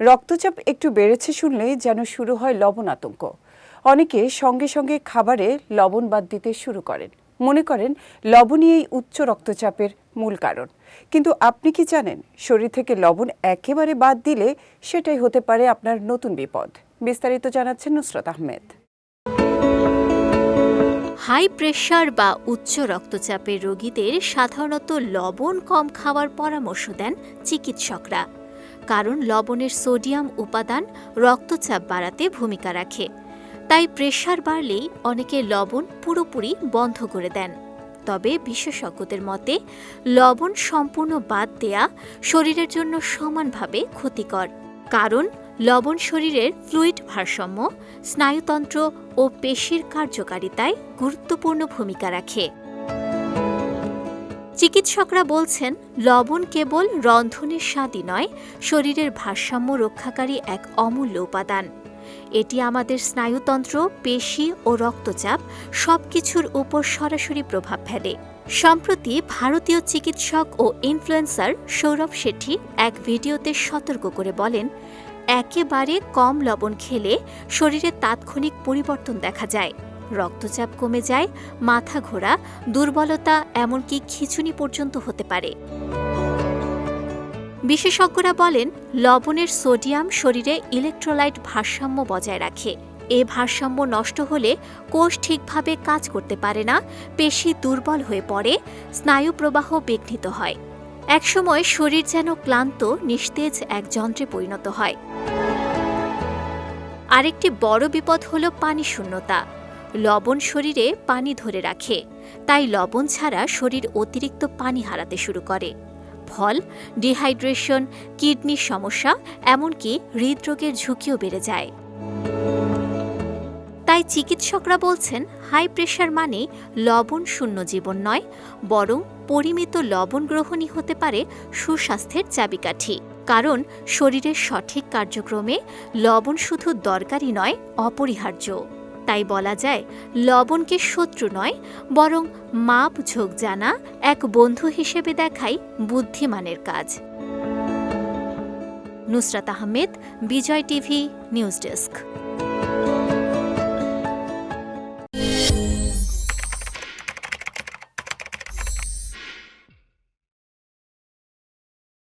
রক্তচাপ একটু বেড়েছে শুনলেই যেন শুরু হয় লবণ আতঙ্ক। অনেকে সঙ্গে সঙ্গে খাবারে লবণ বাদ দিতে শুরু করেন। মনে করেন লবণই এই উচ্চ রক্তচাপের মূল কারণ। কিন্তু আপনি কি জানেন, শরীর থেকে লবণ একেবারে বাদ দিলে সেটাই হতে পারে আপনার নতুন বিপদ? বিস্তারিত জানাচ্ছেন নুসরত আহমেদ। হাই প্রেশার বা উচ্চ রক্তচাপের রোগীদের সাধারণত লবণ কম খাওয়ার পরামর্শ দেন চিকিৎসকরা। কারণ লবণের সোডিয়াম উপাদান রক্তচাপ বাড়াতে ভূমিকা রাখে। তাই প্রেশার বাড়লেই অনেকে লবণ পুরোপুরি বন্ধ করে দেন। তবে বিশেষজ্ঞদের মতে, লবণ সম্পূর্ণ বাদ দেয়া শরীরের জন্য সমানভাবে ক্ষতিকর। কারণ লবণ শরীরের ফ্লুইড ভারসাম্য, স্নায়ুতন্ত্র ও পেশির কার্যকারিতায় গুরুত্বপূর্ণ ভূমিকা রাখে। চিকিৎসকরা বলছেন, লবণ কেবল রন্ধনের স্বাদই নয়, শরীরের ভারসাম্য রক্ষাকারী এক অমূল্য উপাদান। এটি আমাদের স্নায়ুতন্ত্র, পেশি ও রক্তচাপ সবকিছুর উপর সরাসরি প্রভাব ফেলে। সম্প্রতি ভারতীয় চিকিৎসক ও ইনফ্লুয়েন্সার সৌরভ শেঠি এক ভিডিওতে সতর্ক করে বলেন, একেবারে কম লবণ খেলে শরীরে তাৎক্ষণিক পরিবর্তন দেখা যায়। রক্তচাপ কমে যায়, মাথা ঘোরা, দুর্বলতা এমনকি খিঁচুনি পর্যন্ত হতে পারে। বিশেষজ্ঞরা বলেন, লবণের সোডিয়াম শরীরে ইলেকট্রোলাইট ভারসাম্য বজায় রাখে। এ ভারসাম্য নষ্ট হলে কোষ ঠিকভাবে কাজ করতে পারে না, পেশি দুর্বল হয়ে পড়ে, স্নায়ু প্রবাহ বিঘ্নিত হয়। একসময় শরীর যেন ক্লান্ত, নিস্তেজ এক যন্ত্রে পরিণত হয়। আরেকটি বড় বিপদ হল পানি শূন্যতা লবণ শরীরে পানি ধরে রাখে। তাই লবণ ছাড়া শরীর অতিরিক্ত পানি হারাতে শুরু করে। ফল, ডিহাইড্রেশন কিডনির সমস্যা, এমনকি হৃদরোগের ঝুঁকিও বেড়ে যায়। তাই চিকিৎসকরা বলছেন, হাই প্রেশার মানে লবণ শূন্য জীবন নয়, বরং পরিমিত লবণ গ্রহণই হতে পারে সুস্বাস্থ্যের চাবিকাঠি। কারণ শরীরের সঠিক কার্যক্রমে লবণ শুধু দরকারি নয়, অপরিহার্য। তাই বলা যায় লবণকে শত্রু নয়, বরং মাপ ঝোঁক জানা এক বন্ধু হিসেবে দেখাই বুদ্ধিমানের কাজ। Nusrat Ahmed, Bijoy TV, news desk.